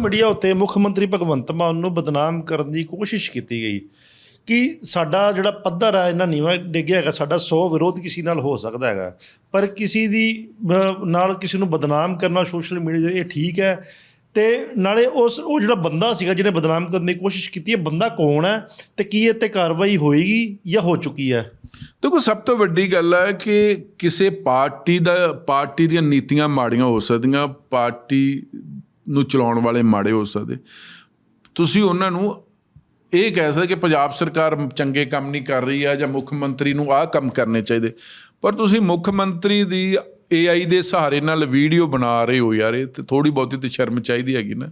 Media ਉੱਤੇ ਮੁੱਖ ਮੰਤਰੀ ਭਗਵੰਤ ਮਾਨ ਨੂੰ ਬਦਨਾਮ ਕਰਨ ਦੀ ਕੋਸ਼ਿਸ਼ ਕੀਤੀ ਗਈ ਕਿ ਸਾਡਾ ਜਿਹੜਾ ਪੱਧਰ ਹੈ ਇਹਨਾਂ ਨੀਵਾਂ ਡਿੱਗਿਆ ਹੈਗਾ, ਸਾਡਾ 100 ਵਿਰੋਧ ਕਿਸੇ ਨਾਲ ਹੋ ਸਕਦਾ ਹੈਗਾ। ਪਰ ਕਿਸੇ ਦੀ ਨਾਲ ਕਿਸੇ ਨੂੰ ਬਦਨਾਮ ਕਰਨਾ ਸੋਸ਼ਲ ਮੀਡੀਆ ਇਹ ਠੀਕ ਹੈ ਤੇ ਨਾਲੇ ਉਸ, ਉਹ ਜਿਹੜਾ ਬੰਦਾ ਸੀਗਾ ਜਿਹਨੇ ਬਦਨਾਮ ਕਰਨ ਦੀ ਕੋਸ਼ਿਸ਼ ਕੀਤੀ ਹੈ ਬੰਦਾ ਕੌਣ ਹੈ ਤੇ ਕੀ ਇਹ ਤੇ ਕਾਰਵਾਈ ਹੋਏਗੀ ਜਾਂ ਹੋ ਚੁੱਕੀ ਹੈ? ਦੇਖੋ, ਸਭ ਤੋਂ ਵੱਡੀ ਗੱਲ ਹੈ ਕਿ ਕਿਸੇ ਪਾਰਟੀ ਦਾ, ਪਾਰਟੀ ਦੀਆਂ ਨੀਤੀਆਂ ਮਾੜੀਆਂ ਹੋ ਸਕਦੀਆਂ, ਪਾਰਟੀ ਨੂੰ ਚਲਾਉਣ ਵਾਲੇ ਮਾੜੇ ਹੋ ਸਕਦੇ। ਤੁਸੀਂ ਉਹਨਾਂ ਨੂੰ ਇਹ ਕਹਿ ਸਕਦੇ ਕਿ ਪੰਜਾਬ ਸਰਕਾਰ ਚੰਗੇ ਕੰਮ ਨਹੀਂ ਕਰ ਰਹੀ ਆ ਜਾਂ ਮੁੱਖ ਮੰਤਰੀ ਨੂੰ ਆਹ ਕੰਮ ਕਰਨੇ ਚਾਹੀਦੇ। ਪਰ ਤੁਸੀਂ ਮੁੱਖ ਮੰਤਰੀ ਦੀ AI ਦੇ ਸਹਾਰੇ ਨਾਲ ਵੀਡੀਓ ਬਣਾ ਰਹੇ ਹੋ ਯਾਰ, ਇਹ ਤੇ ਥੋੜੀ ਬਹੁਤੀ ਤੇ ਸ਼ਰਮ ਚਾਹੀਦੀ ਹੈਗੀ ਨਾ।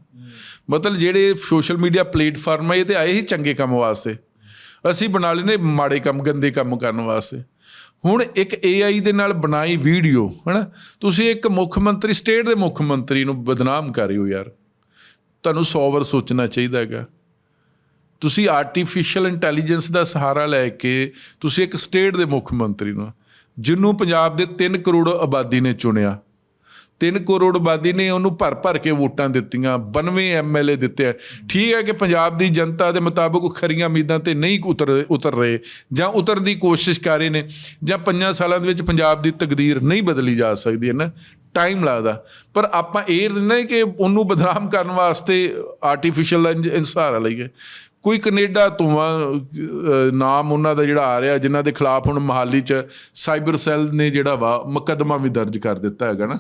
ਮਤਲਬ ਜਿਹੜੇ ਸੋਸ਼ਲ ਮੀਡੀਆ ਪਲੇਟਫਾਰਮ ਆ, ਇਹ ਤੇ ਆਏ ਹੀ ਚੰਗੇ ਕੰਮ ਵਾਸਤੇ। ਅਸੀਂ ਬਣਾ ਲੈਨੇ ਮਾੜੇ ਕੰਮ, ਗੰਦੇ ਕੰਮ ਕਰਨ ਵਾਸਤੇ। ਹੁਣ ਇੱਕ AI ਦੇ ਨਾਲ ਬਣਾਈ ਵੀਡੀਓ, ਹਨਾ? ਤੁਸੀਂ ਇੱਕ ਮੁੱਖ ਮੰਤਰੀ, ਸਟੇਟ ਦੇ ਮੁੱਖ ਮੰਤਰੀ ਨੂੰ ਬਦਨਾਮ ਕਰ ਰਹੇ ਹੋ ਯਾਰ। ਤੁਹਾਨੂੰ 100 ਵਾਰ ਸੋਚਣਾ ਚਾਹੀਦਾ ਹੈਗਾ। ਤੁਸੀਂ ਆਰਟੀਫੀਸ਼ੀਅਲ ਇੰਟੈਲੀਜੈਂਸ ਦਾ ਸਹਾਰਾ ਲੈ ਕੇ ਤੁਸੀਂ ਇੱਕ ਸਟੇਟ ਦੇ ਮੁੱਖ ਮੰਤਰੀ ਨੂੰ, ਜਿਹਨੂੰ ਪੰਜਾਬ ਦੇ 3 ਕਰੋੜ ਆਬਾਦੀ ਨੇ ਚੁਣਿਆ। 3 ਕਰੋੜ ਆਬਾਦੀ ਨੇ ਉਹਨੂੰ ਭਰ ਭਰ ਕੇ ਵੋਟਾਂ ਦਿੱਤੀਆਂ 92 ਐਮਐਲਏ ਦਿੱਤੇ ਠੀਕ ਹੈ ਕਿ ਪੰਜਾਬ ਦੀ ਜਨਤਾ ਦੇ ਮੁਤਾਬਕ ਉਹ ਖਰੀਆਂ ਉਮੀਦਾਂ ਤੇ ਨਹੀਂ ਉਤਰ ਉਤਰ ਰਹੇ ਜਾਂ ਉਤਰਨ ਦੀ ਕੋਸ਼ਿਸ਼ ਕਰ ਰਹੇ ਨੇ ਜਾਂ ਪੰਜਾਂ ਸਾਲਾਂ ਦੇ ਵਿੱਚ ਪੰਜਾਬ ਦੀ ਤਕਦੀਰ ਨਹੀਂ ਬਦਲੀ ਜਾ ਸਕਦੀ ਹੈ ਨਾ ਟਾਈਮ ਲੱਗਦਾ। ਪਰ ਆਪਾਂ ਇਹ ਨਹੀਂ ਕਿ ਉਹਨੂੰ ਬਦਨਾਮ ਕਰਨ ਵਾਸਤੇ ਆਰਟੀਫੀਸ਼ੀਅਲ ਦਾ ਇੰਜ- ਲਈਏ ਕੋਈ ਕੈਨੇਡਾ ਤੋਂ ਨਾਮ ਉਹਨਾਂ ਦਾ ਜਿਹੜਾ ਆ ਰਿਹਾ ਜਿਨ੍ਹਾਂ ਦੇ ਖਿਲਾਫ ਹੁਣ ਮਹਾਲੀ 'ਚ ਸਾਈਬਰ ਸੈੱਲ ਨੇ ਜਿਹੜਾ ਵਾ ਮੁਕੱਦਮਾ ਵੀ ਦਰਜ ਕਰ ਦਿੱਤਾ ਹੈਗਾ ਨਾ।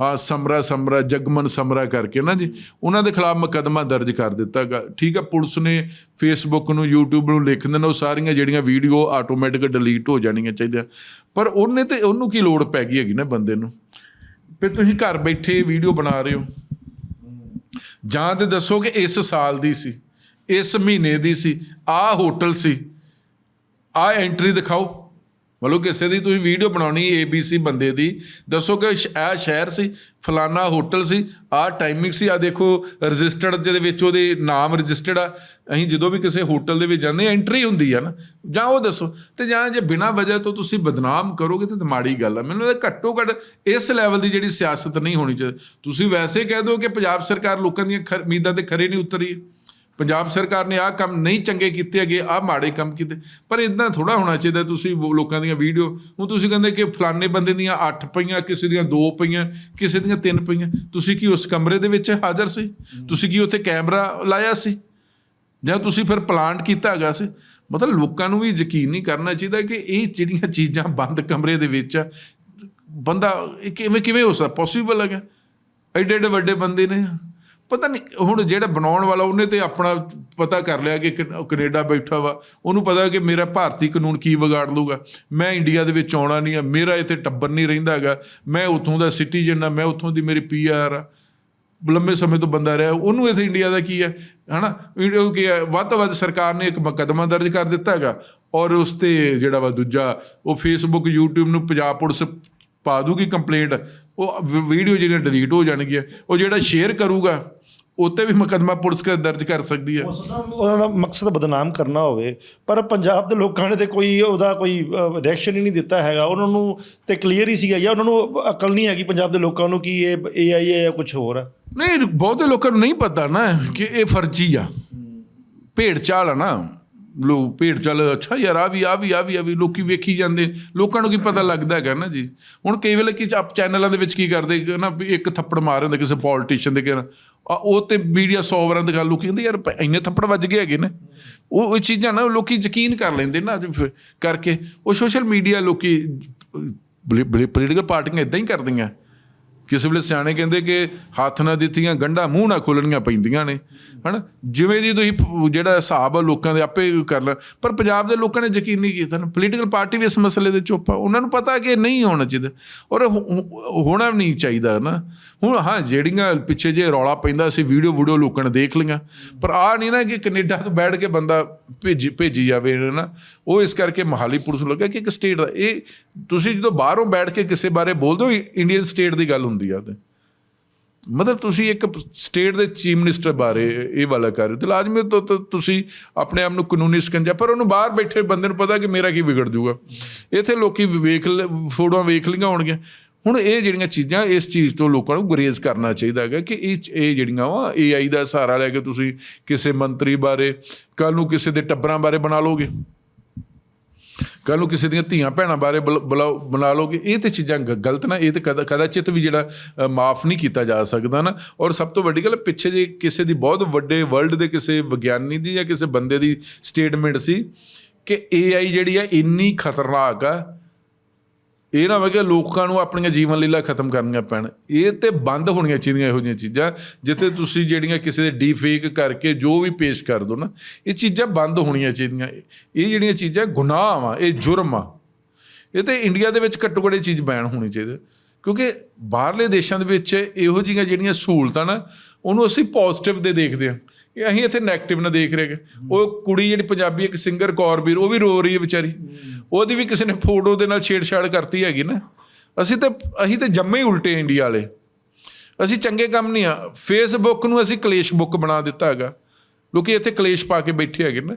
ਹਾਂ ਸਮਰਾ ਸਮਰਾ ਜਗਮਨ ਸਮਰਾ ਕਰਕੇ ਨਾ ਜੀ ਉਹਨਾਂ ਦੇ ਖਿਲਾਫ ਮੁਕੱਦਮਾ ਦਰਜ ਕਰ ਦਿੱਤਾ ਹੈਗਾ। ਠੀਕ ਹੈ ਪੁਲਿਸ ਨੇ ਫੇਸਬੁੱਕ ਨੂੰ YouTube ਨੂੰ ਲਿਖ ਦੇਣਾ ਉਹ ਸਾਰੀਆਂ ਜਿਹੜੀਆਂ ਵੀਡੀਓ ਆਟੋਮੈਟਿਕ ਡਿਲੀਟ ਹੋ ਜਾਣੀਆਂ ਚਾਹੀਦੀਆਂ। ਪਰ ਉਹਨੇ ਤੇ ਉਹਨੂੰ ਕੀ ਲੋੜ ਪੈ ਗਈ ਹੈਗੀ ਨਾ ਬੰਦੇ ਨੂੰ? ਫਿਰ ਤੁਸੀਂ ਘਰ ਬੈਠੇ ਵੀਡੀਓ ਬਣਾ ਰਹੇ ਹੋ। ਜਾਂ ਤੇ ਦੱਸੋ ਕਿ ਇਸ ਸਾਲ ਦੀ ਸੀ। ਇਸ ਮਹੀਨੇ ਦੀ ਸੀ ਆਹ ਹੋਟਲ ਸੀ। ਆਹ ਐਂਟਰੀ ਦਿਖਾਓ। ਮਤਲਬ ਕਿਸੇ ਦੀ ਤੁਸੀਂ ਵੀਡੀਓ ਬਣਾਉਣੀ ABC ਬੰਦੇ ਦੀ। ਦੱਸੋ ਕਿ ਇਹ ਸ਼ਹਿਰ ਸੀ, ਫਲਾਨਾ ਹੋਟਲ ਸੀ ਆਹ ਟਾਈਮਿੰਗ ਸੀ। ਆ ਦੇਖੋ ਰਜਿਸਟਰਡ ਜਿਹਦੇ ਵਿੱਚ ਉਹਦੇ ਨਾਮ ਰਜਿਸਟਰਡ ਆ। ਅਸੀਂ ਜਦੋਂ ਵੀ ਕਿਸੇ ਹੋਟਲ ਦੇ ਵਿੱਚ ਜਾਂਦੇ ਐਂਟਰੀ ਹੁੰਦੀ ਆ ਨਾ, ਜਾਂ ਉਹ ਦੱਸੋ। ਤੇ ਜਾਂ ਜੇ ਬਿਨਾਂ ਵਜ੍ਹਾ ਤੋਂ ਤੁਸੀਂ ਬਦਨਾਮ ਕਰੋਗੇ ਤੇ ਮਾੜੀ ਗੱਲ ਆ। ਮੈਨੂੰ ਲੱਗਦਾ ਘੱਟੋ ਘੱਟ ਇਸ ਲੈਵਲ ਦੀ ਜਿਹੜੀ ਸਿਆਸਤ ਨਹੀਂ ਹੋਣੀ ਚਾਹੀਦੀ। ਤੁਸੀਂ ਵੈਸੇ ਕਹਿ ਦਿਓ ਕਿ ਪੰਜਾਬ ਸਰਕਾਰ ਲੋਕਾਂ ਦੀਆਂ ਖਰ- ਉਮੀਦਾਂ ਤੇ ਖਰੇ ਨਹੀਂ ਉਤਰੀ ਪੰਜਾਬ ਸਰਕਾਰ ਨੇ ਆਹ ਕੰਮ ਨਹੀਂ ਚੰਗੇ ਕੀਤੇ ਹੈਗੇ ਆਹ ਮਾੜੇ ਕੰਮ ਕੀਤੇ। ਪਰ ਇਦਾਂ ਥੋੜਾ ਹੋਣਾ ਚਾਹੀਦਾ ਤੁਸੀਂ ਲੋਕਾਂ ਦੀਆਂ ਵੀਡੀਓ। ਹੁਣ ਤੁਸੀਂ ਕਹਿੰਦੇ ਕਿ ਫਲਾਣੇ ਬੰਦੇ ਦੀਆਂ 8 ਪਈਆਂ ਕਿਸੇ ਦੀਆਂ 2 ਪਈਆਂ ਕਿਸੇ ਦੀਆਂ 3 ਪਈਆਂ। ਤੁਸੀਂ ਕੀ ਉਸ ਕਮਰੇ ਦੇ ਵਿੱਚ ਹਾਜ਼ਰ ਸੀ? ਤੁਸੀਂ ਕੀ ਉੱਥੇ ਕੈਮਰਾ ਲਾਇਆ ਸੀ? ਜਾਂ ਤੁਸੀਂ ਫਿਰ ਪਲਾਂਟ ਕੀਤਾ ਹੈਗਾ ਸੀ? ਮਤਲਬ ਲੋਕਾਂ ਨੂੰ ਵੀ ਯਕੀਨ ਨਹੀਂ ਕਰਨਾ ਚਾਹੀਦਾ ਕਿ ਇਹ ਜਿਹੜੀਆਂ ਚੀਜ਼ਾਂ ਬੰਦ ਕਮਰੇ ਦੇ ਵਿੱਚ ਆ, ਬੰਦਾ ਕਿਵੇਂ ਕਿਵੇਂ ਹੋ ਸਕਦਾ? ਪੋਸੀਬਲ ਹੈਗਾ। ਐਡੇ ਐਡੇ ਵੱਡੇ ਬੰਦੇ ਨੇ। ਪਤਾ ਨਹੀਂ, ਹੁਣ ਜਿਹੜਾ ਬਣਾਉਣ ਵਾਲਾ ਉਹਨੇ ਤੇ ਆਪਣਾ ਪਤਾ ਕਰ ਲਿਆ ਕਿ ਕਨ- ਕੈਨੇਡਾ ਬੈਠਾ ਵਾ। ਉਹਨੂੰ ਪਤਾ ਕਿ ਮੇਰਾ ਭਾਰਤੀ ਕਾਨੂੰਨ ਕੀ ਵਿਗਾੜ ਲੂਗਾ ਮੈਂ ਇੰਡੀਆ ਦੇ ਵਿੱਚ ਆਉਣਾ ਨਹੀਂ ਆ, ਮੇਰਾ ਇੱਥੇ ਟੱਬਰ ਨਹੀਂ ਰਹਿੰਦਾ ਹੈਗਾ। ਮੈਂ ਉੱਥੋਂ ਦਾ ਸਿਟੀਜ਼ਨ ਆ, ਮੈਂ ਉੱਥੋਂ ਦੀ ਮੇਰੀ ਪੀਆਰ ਆ। ਲੰਬੇ ਸਮੇਂ ਤੋਂ ਬੰਦਾ ਰਿਹਾ, ਉਹਨੂੰ ਇੱਥੇ ਇੰਡੀਆ ਦਾ ਕੀ ਹੈ ਹਨਾ? ਉਹ ਕੀ ਹੈ ਵੱਧ ਤੋਂ ਵੱਧ ਸਰਕਾਰ ਨੇ ਇੱਕ ਮੁਕੱਦਮਾ ਦਰਜ ਕਰ ਦਿੱਤਾ ਹੈਗਾ। ਔਰ ਉਸ ਤੇ ਜਿਹੜਾ ਵਾ ਦੂਜਾ, ਉਹ ਫੇਸਬੁੱਕ YouTube ਨੂੰ ਪੰਜਾਬ ਪੁਲਿਸ ਪਾ ਦੂਗੀ ਕੰਪਲੇਂਟ ਉਹ ਵੀਡੀਓ ਜਿਹੜੀਆਂ ਡਿਲੀਟ ਹੋ ਜਾਣਗੀਆਂ ਉਹ ਜਿਹੜਾ ਸ਼ੇਅਰ ਕਰੂਗਾ ਉੱਤੇ ਵੀ ਮੁਕੱਦਮਾ ਪੁਲਿਸ ਕ ਦਰਜ ਕਰ ਸਕਦੀ ਹੈ। ਉਹਨਾਂ ਦਾ ਮਕਸਦ ਬਦਨਾਮ ਕਰਨਾ ਹੋਵੇ ਪਰ ਪੰਜਾਬ ਦੇ ਲੋਕਾਂ ਨੇ ਤੇ ਕੋਈ ਉਹਦਾ ਕੋਈ ਰਿਐਕਸ਼ਨ ਹੀ ਨਹੀਂ ਦਿੱਤਾ ਹੈਗਾ। ਉਹਨਾਂ ਨੂੰ ਤੇ ਕਲੀਅਰ ਹੀ ਸੀਗਾ ਜਾਂ ਉਹਨਾਂ ਨੂੰ ਅਕਲ ਨਹੀਂ ਹੈਗੀ ਪੰਜਾਬ ਦੇ ਲੋਕਾਂ ਨੂੰ ਕਿ ਇਹ AI ਹੈ ਜਾਂ ਕੁਝ ਹੋਰ ਹੈ। ਨਹੀਂ ਬਹੁਤੇ ਲੋਕਾਂ ਨੂੰ ਨਹੀਂ ਪਤਾ ਨਾ ਕਿ ਇਹ ਫਰਜ਼ੀ ਆ। ਭੇਡ ਚਾਲ ਆ ਨਾ। ਲੋਕ ਭੇਡ ਚੱਲ, ਅੱਛਾ ਯਾਰ, ਆ ਵੀ ਆ ਵੀ ਆ ਵੀ ਆ ਵੀ, ਲੋਕੀ ਵੇਖੀ ਜਾਂਦੇ, ਲੋਕਾਂ ਨੂੰ ਕੀ ਪਤਾ ਲੱਗਦਾ ਹੈਗਾ ਨਾ ਜੀ। ਹੁਣ ਕਈ ਵੇਲੇ ਕਿ ਆਪ ਚੈਨਲਾਂ ਦੇ ਵਿੱਚ ਕੀ ਕਰਦੇ, ਕਿ ਨਾ ਵੀ ਇੱਕ ਥੱਪੜ ਮਾਰ ਦਿੰਦੇ ਕਿਸੇ ਪੋਲੀਟੀਸ਼ੀਅਨ ਦੇ ਕਿ ਉਹ ਤੇ ਮੀਡੀਆ 100 ਵਾਰਾਂ ਦੀ ਗੱਲ ਲੋਕੀ ਕਹਿੰਦੇ, ਯਾਰ ਇੰਨੇ ਥੱਪੜ ਵੱਜ ਗਏ ਹੈਗੇ ਨੇ। ਉਹ ਇਹ ਚੀਜ਼ਾਂ ਨਾ ਲੋਕੀ ਯਕੀਨ ਕਰ ਲੈਂਦੇ ਨਾ, ਅੱਜ ਫਿਰ ਕਰਕੇ। ਉਹ ਸੋਸ਼ਲ ਮੀਡੀਆ ਲੋਕੀ ਪੋਲੀਟੀਕਲ ਪਾਰਟੀਆਂ ਇਦਾਂ ਹੀ ਕਰਦੀਆਂ। ਕਿਸੇ ਵੇਲੇ ਸਿਆਣੇ ਕਹਿੰਦੇ ਕਿ ਹੱਥ ਨਾ ਦਿੱਤੀਆਂ, ਗੰਢਾਂ ਮੂੰਹ ਨਾ ਖੋਲਣੀਆਂ ਪੈਂਦੀਆਂ ਨੇ, ਹਨਾ? ਜਿਵੇਂ ਦੀ ਤੁਸੀਂ ਜਿਹੜਾ ਹਿਸਾਬ ਆ ਲੋਕਾਂ ਦੇ ਆਪੇ ਕਰ ਲੈ, ਪਰ ਪੰਜਾਬ ਦੇ ਲੋਕਾਂ ਨੇ ਯਕੀਨ ਨਹੀਂ ਕੀਤਾ ਨਾ? ਪੋਲੀਟੀਕਲ ਪਾਰਟੀ ਵੀ ਇਸ ਮਸਲੇ ਦੇ ਚੁੱਪ ਆ। ਉਹਨਾਂ ਨੂੰ ਪਤਾ ਕਿ ਨਹੀਂ ਹੋਣਾ ਚਾਹੀਦਾ। ਔਰ ਹੋਣਾ ਵੀ ਨਹੀਂ ਚਾਹੀਦਾ ਨਾ ਹੁਣ ਹਾਂ, ਜਿਹੜੀਆਂ ਪਿੱਛੇ ਜੇ ਰੌਲਾ ਪੈਂਦਾ ਸੀ ਵੀਡੀਓ ਵੀਡੀਓ ਲੋਕਾਂ ਨੇ ਦੇਖ ਲਈਆਂ। ਪਰ ਆ ਨਹੀਂ ਨਾ ਕਿ ਕੈਨੇਡਾ ਤੋਂ ਬੈਠ ਕੇ ਬੰਦਾ ਭੇਜੀ ਭੇਜੀ ਜਾਵੇ ਨਾ ਉਹ ਇਸ ਕਰਕੇ ਮਹਾਲੀ ਪੁਲਿਸ ਨੂੰ ਲੱਗਿਆ ਕਿ ਇੱਕ ਸਟੇਟ ਦਾ, ਇਹ ਤੁਸੀਂ ਜਦੋਂ ਬਾਹਰੋਂ ਬੈਠ ਕੇ ਕਿਸੇ ਬਾਰੇ ਬੋਲਦੇ ਹੋ ਇੰਡੀਅਨ ਸਟੇਟ ਦੀ ਗੱਲ ਹੁੰਦੀ ਆ ਤੇ ਮਤਲਬ ਤੁਸੀਂ ਇੱਕ ਸਟੇਟ ਦੇ ਚੀਫ ਮਿਨਿਸਟਰ ਬਾਰੇ ਇਹ ਵਾਲਾ ਕਰ ਰਹੇ ਹੋ। ਤੇ ਲਾਜ਼ਮੀ ਤੋਂ ਤੁਸੀਂ ਆਪਣੇ ਆਪ ਨੂੰ ਕਾਨੂੰਨੀ ਸਕੰਜਾ, ਪਰ ਉਹਨੂੰ ਬਾਹਰ ਬੈਠੇ ਬੰਦੇ ਨੂੰ ਪਤਾ ਕਿ ਮੇਰਾ ਕੀ ਵਿਗੜ ਜੂਗਾ ਇੱਥੇ ਲੋਕੀ ਵੇਖ ਲ- ਫੋਟੋਆਂ ਵੇਖ ਲਈਆਂ ਹੋਣਗੀਆਂ। ਹੁਣ ਇਹ ਜਿਹੜੀਆਂ ਚੀਜ਼ਾਂ, ਇਸ ਚੀਜ਼ ਤੋਂ ਲੋਕਾਂ ਨੂੰ ਗੁਰੇਜ਼ ਕਰਨਾ ਚਾਹੀਦਾ ਹੈਗਾ ਕਿ ਇਹ ਇਹ ਜਿਹੜੀਆਂ ਵਾ AI ਦਾ ਸਹਾਰਾ ਲੈ ਕੇ ਤੁਸੀਂ ਕਿਸੇ ਮੰਤਰੀ ਬਾਰੇ ਕੱਲ ਨੂੰ ਕਿਸੇ ਦੇ ਟੱਬਰਾਂ ਬਾਰੇ ਬਣਾ ਲੋਗੇ ਕੱਲ ਨੂੰ ਕਿਸੇ ਦੀਆਂ ਧੀਆਂ ਭੈਣਾਂ ਬਾਰੇ ਬੁਲ- ਬੁਲਾਓ- ਬਣਾ ਲੋਗੇ ਇਹ ਤੇ ਚੀਜ਼ਾਂ ਗ- ਗਲਤ ਨਾ, ਇਹ ਤੇ ਕਦਾ ਕਦਾਚਿਤ ਵੀ ਜਿਹੜਾ ਮਾਫ ਨਹੀਂ ਕੀਤਾ ਜਾ ਸਕਦਾ ਨਾ। ਔਰ ਸਭ ਤੋਂ ਵੱਡੀ ਗੱਲ, ਪਿੱਛੇ ਜੇ ਕਿਸੇ ਦੀ ਬਹੁਤ ਵੱਡੇ ਵਰਲਡ ਦੇ ਕਿਸੇ ਵਿਗਿਆਨੀ ਦੀ ਜਾਂ ਕਿਸੇ ਬੰਦੇ ਦੀ ਸਟੇਟਮੈਂਟ ਸੀ ਕਿ AI ਜਿਹੜੀ ਆ ਇੰਨੀ ਖਤਰਨਾਕ ਆ ਇਹ ਨਾ ਹੋਵੇ ਕਿ ਲੋਕਾਂ ਨੂੰ ਆਪਣੀਆਂ ਜੀਵਨ ਲੀਲਾ ਖਤਮ ਕਰਨੀਆਂ ਪੈਣ। ਇਹ ਤੇ ਬੰਦ ਹੋਣੀਆਂ ਚਾਹੀਦੀਆਂ ਇਹੋ ਜਿਹੀਆਂ ਚੀਜ਼ਾਂ, ਜਿੱਥੇ ਤੁਸੀਂ ਜਿਹੜੀਆਂ ਕਿਸੇ ਦੇ ਡੀਫੇਕ ਕਰਕੇ ਜੋ ਵੀ ਪੇਸ਼ ਕਰ ਦੋ ਨਾ, ਇਹ ਚੀਜ਼ਾਂ ਬੰਦ ਹੋਣੀਆਂ ਚਾਹੀਦੀਆਂ। ਇਹ ਜਿਹੜੀਆਂ ਚੀਜ਼ਾਂ ਗੁਨਾਹ ਆ, ਇਹ ਜੁਰਮ ਆ। ਇਹ ਤੇ ਇੰਡੀਆ ਦੇ ਵਿੱਚ ਘੱਟੋ ਘੱਟ ਇਹ ਚੀਜ਼ ਬੈਨ ਹੋਣੀ ਚਾਹੀਦੀ। ਕਿਉਂਕਿ ਬਾਹਰਲੇ ਦੇਸ਼ਾਂ ਦੇ ਵਿੱਚ ਇਹੋ ਜਿਹੀਆਂ ਜਿਹੜੀਆਂ ਸਹੂਲਤਾਂ ਨਾ, ਉਹਨੂੰ ਅਸੀਂ ਪੋਜ਼ਿਟਿਵ ਦੇ ਦੇਖਦੇ ਹਾਂ। ਇਹ ਅਸੀਂ ਇੱਥੇ 네ਗੇਟਿਵ ਨਾ ਦੇਖ ਰਹੇ ਗੇ। ਉਹ ਕੁੜੀ ਜਿਹੜੀ ਪੰਜਾਬੀ ਇੱਕ ਸਿੰਗਰ ਕੌਰਬੀਰ ਉਹ ਵੀ ਰੋ ਰਹੀ ਹੈ ਵਿਚਾਰੀ। ਉਹਦੀ ਵੀ ਕਿਸੇ ਨੇ ਫੋਟੋ ਦੇ ਨਾਲ ਛੇੜਛਾੜ ਕਰਤੀ ਹੈਗੀ ਨਾ। ਅਸੀਂ ਤਾਂ ਅਸੀਂ ਤਾਂ ਜੰਮੇ ਹੀ ਉਲਟੇ ਇੰਡੀਆ ਵਾਲੇ। ਅਸੀਂ ਚੰਗੇ ਕੰਮ ਨਹੀਂ ਆ। ਫੇਸਬੁੱਕ ਨੂੰ ਅਸੀਂ ਕਲੇਸ਼ ਬੁੱਕ ਬਣਾ ਦਿੱਤਾ ਹੈਗਾ। ਲੋਕੀ ਇੱਥੇ ਕਲੇਸ਼ ਪਾ ਕੇ ਬੈਠੇ ਹੈਗੇ ਨਾ।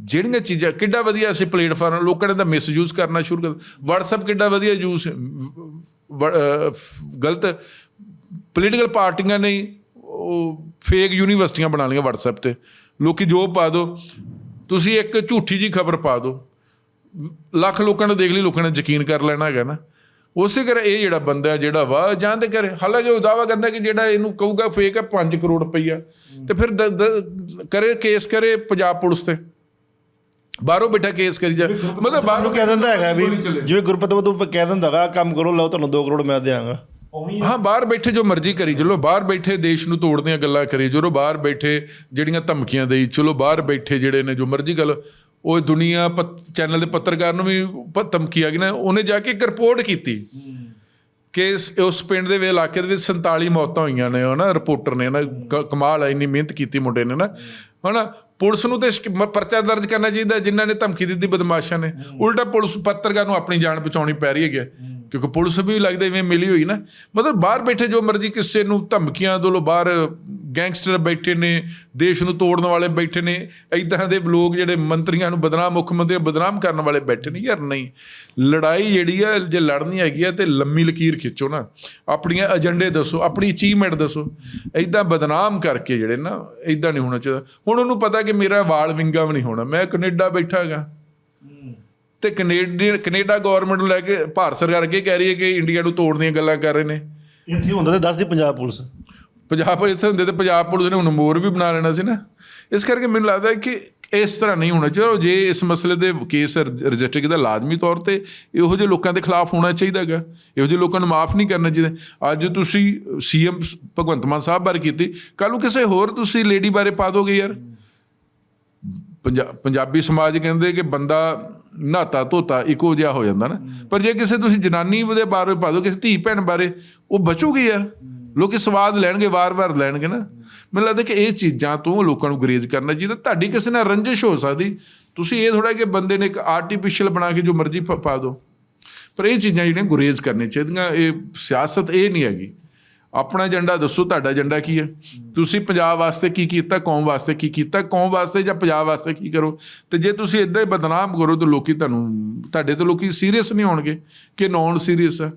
ਜਿਹੜੀਆਂ ਚੀਜ਼ਾਂ, ਕਿੱਡਾ ਵਧੀਆ ਅਸੀਂ ਪਲੇਟਫਾਰਮ ਲੋਕਾਂ ਨੇ ਤਾਂ ਮਿਸਯੂਜ਼ ਕਰਨਾ ਸ਼ੁਰੂ ਕਰ WhatsApp ਕਿੱਡਾ ਵਧੀਆ ਯੂਜ਼ ਗਲਤ ਪੋਲੀਟੀਕਲ ਪਾਰਟੀਆਂ ਨੇ ਉਹ ਫੇਕ ਯੂਨੀਵਰਸਿਟੀਆਂ ਬਣਾ ਲਈਆਂ WhatsApp ਤੇ। ਲੋਕੀ ਜੋ ਪਾ ਦੋ ਤੁਸੀਂ ਇੱਕ ਝੂਠੀ ਜੀ ਖਬਰ ਪਾ ਦੋ ਲੱਖ ਲੋਕਾਂ ਨੇ ਦੇਖ ਲਈ ਲੋਕਾਂ ਨੇ ਯਕੀਨ ਕਰ ਲੈਣਾ ਹੈਗਾ ਨਾ। ਉਸੇ ਕਰ ਇਹ ਜਿਹੜਾ ਬੰਦਾ ਹੈ ਜਿਹੜਾ ਵਾ ਜਾਂ ਤੇ ਕਰੇ। ਹਾਲਾਂਕਿ ਉਹ ਦਾਵਾ ਕਰਦਾ ਕਿ ਜਿਹੜਾ ਇਹਨੂੰ ਕਹੂਗਾ ਫੇਕ ਹੈ 5 ਕਰੋੜ ਰੁਪਈਆ। ਤੇ ਫਿਰ ਕਰੇ ਕੇਸ ਕਰੇ ਪੰਜਾਬ ਪੁਲਿਸ ਤੇ। ਬਾਹਰੋਂ ਬੈਠਾ ਕੇਸ ਕਰੀ ਜਾ। ਮਤਲਬ ਬਾਹਰੋਂ ਕਹਿ ਦਿੰਦਾ ਹੈਗਾ ਵੀ। ਜਿਵੇਂ ਗੁਰਪਤ ਬਦੂ ਕਹਿ ਦਿੰਦਾ ਹੈਗਾ ਕੰਮ ਕਰੋ ਲਓ ਤੁਹਾਨੂੰ 2 ਕਰੋੜ ਮੈਂ ਦਿਆਂਗਾ ਹਾਂ ਬਾਹਰ ਬੈਠੇ ਜੋ ਮਰਜ਼ੀ ਕਰੀ ਚਲੋ ਬਾਹਰ ਬੈਠੇ ਦੇਸ਼ ਨੂੰ ਤੋੜਨ ਦੀਆਂ ਗੱਲਾਂ ਕਰੀ ਚਲੋ ਬਾਹਰ ਬੈਠੇ ਜਿਹੜੀਆਂ ਧਮਕੀਆਂ ਦੇਈ ਚਲੋ ਬਾਹਰ ਬੈਠੇ ਜਿਹੜੇ ਨੇ ਜੋ ਮਰਜ਼ੀ ਗੱਲ ਉਹ ਦੁਨੀਆ ਚੈਨਲ ਦੇ ਪੱਤਰਕਾਰ ਨੂੰ ਵੀ ਧਮਕੀ ਆ ਗਈ ਨਾ ਉਹਨੇ ਜਾ ਕੇ ਇੱਕ ਰਿਪੋਰਟ ਕੀਤੀ ਕਿ ਉਸ ਪਿੰਡ ਦੇ ਵੇ ਇਲਾਕੇ ਦੇ ਵਿੱਚ 47 ਮੌਤਾਂ ਹੋਈਆਂ ਨੇ ਹਨਾ ਰਿਪੋਰਟਰ ਨੇ ਨਾ ਕਮਾਲ ਹੈ ਇੰਨੀ ਮਿਹਨਤ ਕੀਤੀ ਮੁੰਡੇ ਨੇ ਨਾ ਹਨਾ ਪੁਲਿਸ ਨੂੰ ਤੇ ਪਰਚਾ ਦਰਜ ਕਰਨਾ ਚਾਹੀਦਾ ਜਿਨ੍ਹਾਂ ਨੇ ਧਮਕੀ ਦਿੱਤੀ ਬਦਮਾਸ਼ਾਂ ਨੇ। ਉਲਟਾ ਪੁਲਿਸ ਪੱਤਰਕਾਰ ਨੂੰ ਆਪਣੀ ਜਾਨ ਬਚਾਉਣੀ ਪੈ ਰਹੀ ਹੈਗੀ ਹੈ। ਕਿਉਂਕਿ ਪੁਲਿਸ ਵੀ ਲੱਗਦਾ ਇਵੇਂ ਮਿਲੀ ਹੋਈ ਨਾ। ਮਤਲਬ ਬਾਹਰ ਬੈਠੇ ਜੋ ਮਰਜ਼ੀ ਕਿਸੇ ਨੂੰ ਧਮਕੀਆਂ ਦੋ ਲੋ ਬਾਹਰ ਗੈਂਗਸਟਰ ਬੈਠੇ ਨੇ, ਦੇਸ਼ ਨੂੰ ਤੋੜਨ ਵਾਲੇ ਬੈਠੇ ਨੇ ਇਦਾਂ ਦੇ ਲੋਕ ਜਿਹੜੇ ਮੰਤਰੀਆਂ ਨੂੰ ਬਦਨਾਮ, ਮੁੱਖ ਮੰਤਰੀ ਨੂੰ ਬਦਨਾਮ ਕਰਨ ਵਾਲੇ ਬੈਠੇ ਨੇ, ਯਾਰ ਨਹੀਂ। ਲੜਾਈ ਜਿਹੜੀ ਆ, ਜੇ ਲੜਨੀ ਹੈਗੀ ਆ ਤੇ ਲੰਮੀ ਲਕੀਰ ਖਿੱਚੋ ਨਾ। ਆਪਣੀਆਂ ਏਜੰਡੇ ਦੱਸੋ, ਆਪਣੀ ਅਚੀਵਮੈਂਟ ਦੱਸੋ। ਇਦਾਂ ਬਦਨਾਮ ਕਰਕੇ ਜਿਹੜੇ ਨਾ ਇਦਾਂ ਨਹੀਂ ਹੋਣਾ ਚਾਹੀਦਾ। ਹੁਣ ਉਹਨੂੰ ਪਤਾ ਕਿ ਮੇਰਾ ਵਾਲ ਵਿੰਗਾ ਵੀ ਨਹੀਂ ਹੋਣਾ, ਮੈਂ ਕੈਨੇਡਾ ਬੈਠਾ ਹੈਗਾ। ਤੇ ਕੈਨੇਡੀਅਨ ਕੈਨੇਡਾ ਗਵਰਨਮੈਂਟ ਨੂੰ ਲੈ ਕੇ ਭਾਰਤ ਸਰਕਾਰ ਅੱਗੇ ਕਹਿ ਰਹੀ ਹੈ ਕਿ ਇੰਡੀਆ ਨੂੰ ਤੋੜਨ ਦੀਆਂ ਗੱਲਾਂ ਕਰ ਰਹੇ ਨੇ। ਇੱਥੇ ਹੁੰਦਾ ਤੇ ਦੱਸਦੀ ਪੰਜਾਬ ਪੁਲਿਸ। ਪੰਜਾਬ ਇੱਥੇ ਹੁੰਦੇ ਤੇ ਪੰਜਾਬ ਪੁਲਿਸ ਨੇ ਹੁਣ ਮੋਰ ਵੀ ਬਣਾ ਲੈਣਾ ਸੀ ਨਾ। ਇਸ ਕਰਕੇ ਮੈਨੂੰ ਲੱਗਦਾ ਹੈ ਕਿ ਇਸ ਤਰ੍ਹਾਂ ਨਹੀਂ ਹੋਣਾ ਚਾਹੀਦਾ। ਜੇ ਇਸ ਮਸਲੇ ਦੇ ਕੇਸ ਰਜਿਸਟਰ ਕੀਤਾ ਲਾਜ਼ਮੀ ਤੌਰ ਤੇ ਇਹੋ ਜਿਹੇ ਲੋਕਾਂ ਦੇ ਖਿਲਾਫ ਹੋਣਾ ਚਾਹੀਦਾ ਹੈਗਾ। ਇਹੋ ਜਿਹੇ ਲੋਕਾਂ ਨੂੰ ਮਾਫ ਨਹੀਂ ਕਰਨਾ ਚਾਹੀਦਾ। ਅੱਜ ਤੁਸੀਂ ਸੀਐਮ ਭਗਵੰਤ ਮਾਨ ਸਾਹਿਬ ਬਾਰੇ ਕੀਤੀ ਕੱਲ ਨੂੰ ਕਿਸੇ ਹੋਰ ਤੁਸੀਂ ਲੇਡੀ ਬਾਰੇ ਪਾ ਦੋਗੇ ਯਾਰ। ਪੰਜਾ- ਪੰਜਾਬੀ ਸਮਾਜ ਕਹਿੰਦੇ ਕਿ ਬੰਦਾ ਨਹਾਤਾ ਧੋਤਾ ਇੱਕੋ ਜਿਹਾ ਹੋ ਜਾਂਦਾ ਨਾ। ਪਰ ਜੇ ਕਿਸੇ ਤੁਸੀਂ ਜਨਾਨੀ ਦੇ ਬਾਰੇ ਪਾ ਦੋ ਕਿਸੇ ਧੀ ਭੈਣ ਬਾਰੇ ਉਹ ਬਚੂਗੀ ਯਾਰ। ਲੋਕੀ ਸਵਾਦ ਲੈਣਗੇ ਵਾਰ-ਵਾਰ ਲੈਣਗੇ ਨਾ। ਮੈਨੂੰ ਲੱਗਦਾ ਕਿ ਇਹ ਚੀਜ਼ਾਂ ਤੋਂ ਲੋਕਾਂ ਨੂੰ ਗਰੇਜ਼ ਕਰਨਾ ਚਾਹੀਦਾ। ਤੁਹਾਡੀ ਕਿਸੇ ਨਾਲ ਰੰਜਿਸ਼ ਹੋ ਸਕਦੀ। ਤੁਸੀਂ ਇਹ ਥੋੜਾ ਕਿ ਬੰਦੇ ਨੇ ਇੱਕ ਆਰਟੀਫੀਸ਼ੀਅਲ ਬਣਾ ਕੇ ਜੋ ਮਰਜ਼ੀ ਪ- ਦਿਓ। ਪਰ ਇਹ ਚੀਜ਼ਾਂ ਜਿਹੜੀਆਂ ਗੁਰੇਜ਼ ਕਰਨੀਆਂ ਚਾਹੀਦੀਆਂ ਇਹ ਸਿਆਸਤ ਇਹ ਨਹੀਂ ਹੈਗੀ। ਆਪਣਾ ਏਜੰਡਾ ਦੱਸੋ, ਤੁਹਾਡਾ ਏਜੰਡਾ ਕੀ ਹੈ? ਤੁਸੀਂ ਪੰਜਾਬ ਵਾਸਤੇ ਕੀ ਕੀਤਾ, ਕੌਮ ਵਾਸਤੇ ਕੀ ਕੀਤਾ? ਕੌਮ ਵਾਸਤੇ ਜਾਂ ਪੰਜਾਬ ਵਾਸਤੇ ਕੀ ਕਰੋ? ਤੇ ਜੇ ਤੁਸੀਂ ਇਦਾਂ ਹੀ ਬਦਨਾਮ ਕਰੋ ਤਾਂ ਲੋਕੀ ਤੁਹਾਨੂੰ, ਤੁਹਾਡੇ ਤੋਂ ਲੋਕੀ ਸੀਰੀਅਸ ਨਹੀਂ ਹੋਣਗੇ ਕਿ ਨੌਨ ਸੀਰੀਅਸ ਆ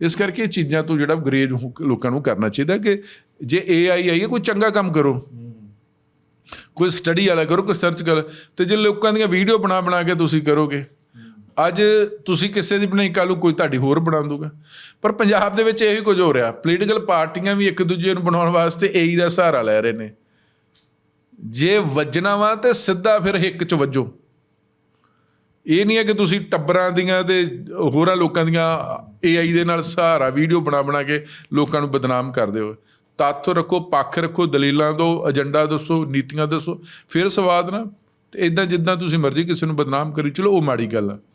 ਇਸ ਕਰਕੇ ਇਹ ਚੀਜ਼ਾਂ ਤੋਂ ਜਿਹੜਾ ਗਰੇਜ ਲੋਕਾਂ ਨੂੰ ਕਰਨਾ ਚਾਹੀਦਾ ਕਿ ਜੇ ਏਆਈ ਆਈ ਹੈ, ਕੋਈ ਚੰਗਾ ਕੰਮ ਕਰੋ। ਕੋਈ ਸਟੱਡੀ ਵਾਲਾ ਕਰੋ, ਕੋਈ ਸਰਚ ਕਰ। ਤੇ ਜੇ ਲੋਕਾਂ ਦੀਆਂ ਵੀਡੀਓ ਬਣਾ ਬਣਾ ਕੇ ਤੁਸੀਂ ਕਰੋਗੇ ਅੱਜ ਤੁਸੀਂ ਕਿਸੇ ਦੀ ਬਣਾਈ ਕੱਲ੍ਹ ਨੂੰ ਕੋਈ ਤੁਹਾਡੀ ਹੋਰ ਬਣਾ ਦੂਗਾ ਪਰ ਪੰਜਾਬ ਦੇ ਵਿੱਚ ਇਹ ਵੀ ਕੁਝ ਹੋ ਰਿਹਾ। ਪੋਲੀਟੀਕਲ ਪਾਰਟੀਆਂ ਵੀ ਇੱਕ ਦੂਜੇ ਨੂੰ ਬਣਾਉਣ ਵਾਸਤੇ ਏਈ ਦਾ ਸਹਾਰਾ ਲੈ ਰਹੇ ਨੇ। ਜੇ ਵੱਜਣਾ ਵਾ ਤੇ ਸਿੱਧਾ ਫਿਰ ਹਿੱਕ ਚ ਵੱਜੋ। ਇਹ ਨਹੀਂ ਹੈ ਕਿ ਤੁਸੀਂ ਟੱਬਰਾਂ ਦੀਆਂ ਤੇ ਹੋਰਾਂ ਲੋਕਾਂ ਦੀਆਂ ਏਆਈ ਦੇ ਨਾਲ ਸਹਾਰਾ, ਵੀਡੀਓ ਬਣਾ ਬਣਾ ਕੇ ਲੋਕਾਂ ਨੂੰ ਬਦਨਾਮ ਕਰਦੇ ਹੋ ਤੱਥ ਰੱਖੋ, ਪੱਖ ਰੱਖੋ, ਦਲੀਲਾਂ ਦਿਓ ਏਜੰਡਾ ਦੱਸੋ, ਨੀਤੀਆਂ ਦੱਸੋ। ਫਿਰ ਸਵਾਦ ਨਾ, ਤੇ ਇਦਾਂ ਜਿੱਦਾਂ ਤੁਸੀਂ ਮਰਜ਼ੀ ਕਿਸੇ ਨੂੰ ਬਦਨਾਮ ਕਰੀ, ਚਲੋ ਉਹ ਮਾੜੀ ਗੱਲ ਆ।